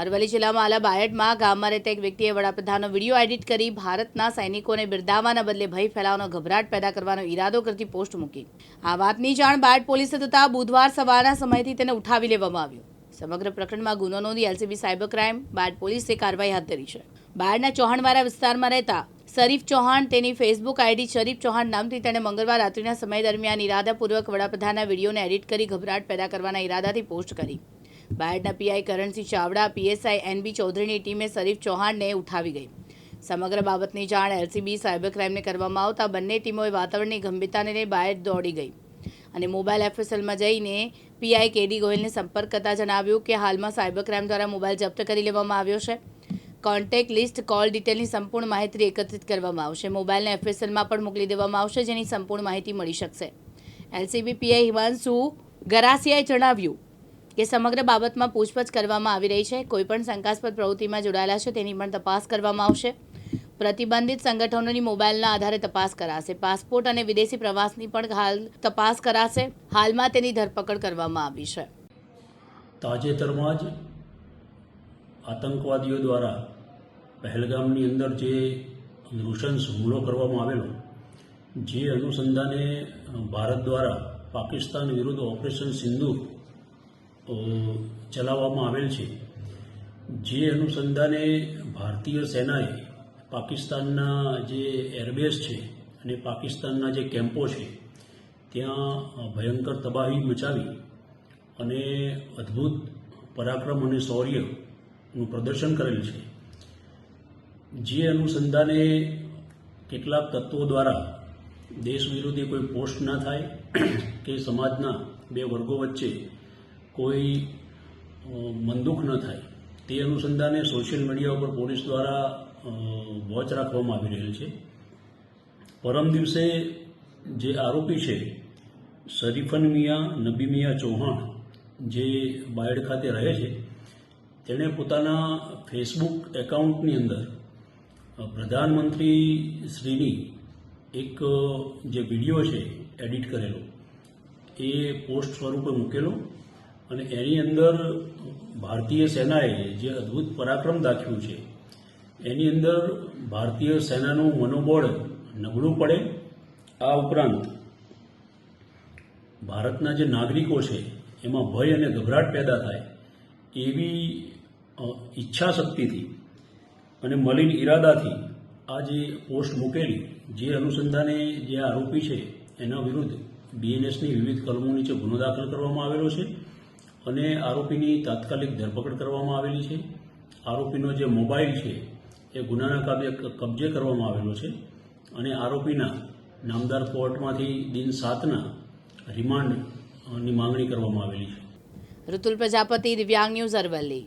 અરવલ્લી જિલ્લામાં આલા બાયડમાં ગામમાં રહેતા એક વ્યક્તિએ વડાપ્રધાનનો વીડિયો એડિટ કરી ભારતના સૈનિકોને બિરદાવવાના બદલે ભય ફેલાવવાનો ગભરાટ પેદા કરવાનો ઈરાદો કરતી પોસ્ટ મૂકી. આ વાતની જાણ બાયડ પોલીસે થતાં બુધવાર સવારના સમયથી તેને ઉઠાવી લેવામાં આવ્યો. સમગ્ર પ્રકરણમાં ગુનો નોંધી એલસીબી સાયબર ક્રાઇમ બાયડ પોલીસે કાર્યવાહી હાથ ધરી છે. બાયડના ચૌહાણવાળા વિસ્તારમાં રહેતા શરીફ ચૌહાણ તેની ફેસબુક આઈડી શરીફ ચૌહાણ નામથી તેણે મંગળવાર રાત્રિના સમય દરમિયાન ઇરાદાપૂર્વક વડાપ્રધાનના વિડીયોને એડિટ કરી ગભરાટ પેદા કરવાના ઈરાદાથી પોસ્ટ કરી. બાયડના PI Karansinh Chavda, PSI NB ચૌધરીની ટીમે શરીફ ચૌહાણને ઉઠાવી ગઈ. સમગ્ર બાબતની જાણ એલસીબી સાયબર ક્રાઇમને કરવામાં આવતા બંને ટીમોએ વાતાવરણની ગંભીરતાને લઈ બાયડ દોડી ગઈ. અને મોબાઈલ એફએસએલમાં જઈને પીઆઈ કેડી ગોયલને સંપર્ક કરતા જણાવ્યું કે હાલમાં સાયબર ક્રાઇમ દ્વારા મોબાઈલ જપ્ત કરી લેવામાં આવ્યો છે. કોન્ટેક્ટ લિસ્ટ, કોલ ડિટેલની સંપૂર્ણ માહિતી એકત્રિત કરવામાં આવશે. મોબાઈલને એફએસએલમાં પણ મોકલી દેવામાં આવશે, જેની સંપૂર્ણ માહિતી મળી શકશે. એલસીબી પીઆઈ હિમાંશુ ગરાસિયાએ જણાવ્યું કે સમગ્ર બાબતમાં પૂછપરછ કરવામાં આવી રહી છે. કોઈપણ શંકાસ્પદ પ્રવૃત્તિમાં જોડાયેલા છે તેની પણ તપાસ કરવામાં આવશે. પ્રતિબંધિત સંગઠનોની મોબાઈલના આધારે તપાસ કરાશે. પાસપોર્ટ અને વિદેશી પ્રવાસની પણ હાલ તપાસ કરાશે. હાલમાં તેની ધરપકડ કરવામાં આવી છે. તાજેતરમાં જ આતંકવાદીઓ દ્વારા પહેલગામની અંદર જે નૃશંસ હુમલો કરવામાં આવેલો જે અનુસંધાને ભારત દ્વારા પાકિસ્તાન વિરુદ્ધ ઓપરેશન અ, ચલાવવામાં આવેલ છે. જે અનુસંધાને ભારતીય સેનાએ પાકિસ્તાનના જે એરબેઝ છે અને પાકિસ્તાનના જે કેમ્પો છે, ત્યાં ભયંકર તબાહી મચાવી અને અદ્ભુત પરાક્રમ અને શૌર્યનું પ્રદર્શન કરેલ છે. જે અનુસંધાને કેટલાક તત્વો દ્વારા દેશ વિરોધી કોઈ પોસ્ટ ના થાય કે સમાજના બે વર્ગો વચ્ચે કોઈ મંદુક ન થાય, તે અનુસંધાને સોશિયલ મીડિયા ઉપર પોલીસ દ્વારા વોચ રાખવામાં આવી રહેલ છે. પરમ દિવસે જે આરોપી છે, શરીફન મિયા નબી મિયા ચૌહાણ, જે બાયડ ખાતે રહે છે, તેણે પોતાના ફેસબુક એકાઉન્ટની અંદર પ્રધાનમંત્રી શ્રીની એક જે વીડિયો છે, એડિટ કરેલો, એ પોસ્ટ સ્વરૂપે મૂકેલો. અને એની અંદર ભારતીય સેનાએ જે અદ્ભુત પરાક્રમ દાખ્યું છે, એની અંદર ભારતીય સેનાનું મનોબળ નબળું પડે. આ ઉપરાંત ભારતના જે નાગરિકો છે, એમાં ભય અને ગભરાટ પેદા થાય એવી ઈચ્છા શક્તિથી અને મલિન ઈરાદાથી આ જે પોસ્ટ મૂકેલી, જે અનુસંધાને જે આરોપી છે, એના વિરુદ્ધ બીએનએસની વિવિધ કલમો નીચે ગુનો દાખલ કરવામાં આવેલો છે. અને આરોપીની તાત્કાલિક ધરપકડ કરવામાં આવેલી છે. આરોપીનો જે મોબાઈલ છે, એ ગુનાના કાબે કબજે કરવામાં આવેલો છે અને આરોપીના નામદાર કોર્ટમાંથી દિન સાતના રિમાન્ડની માંગણી કરવામાં આવેલી છે. ઋતુલ પ્રજાપતિ, દિવ્યાંગ ન્યૂઝ અરવલ્લી.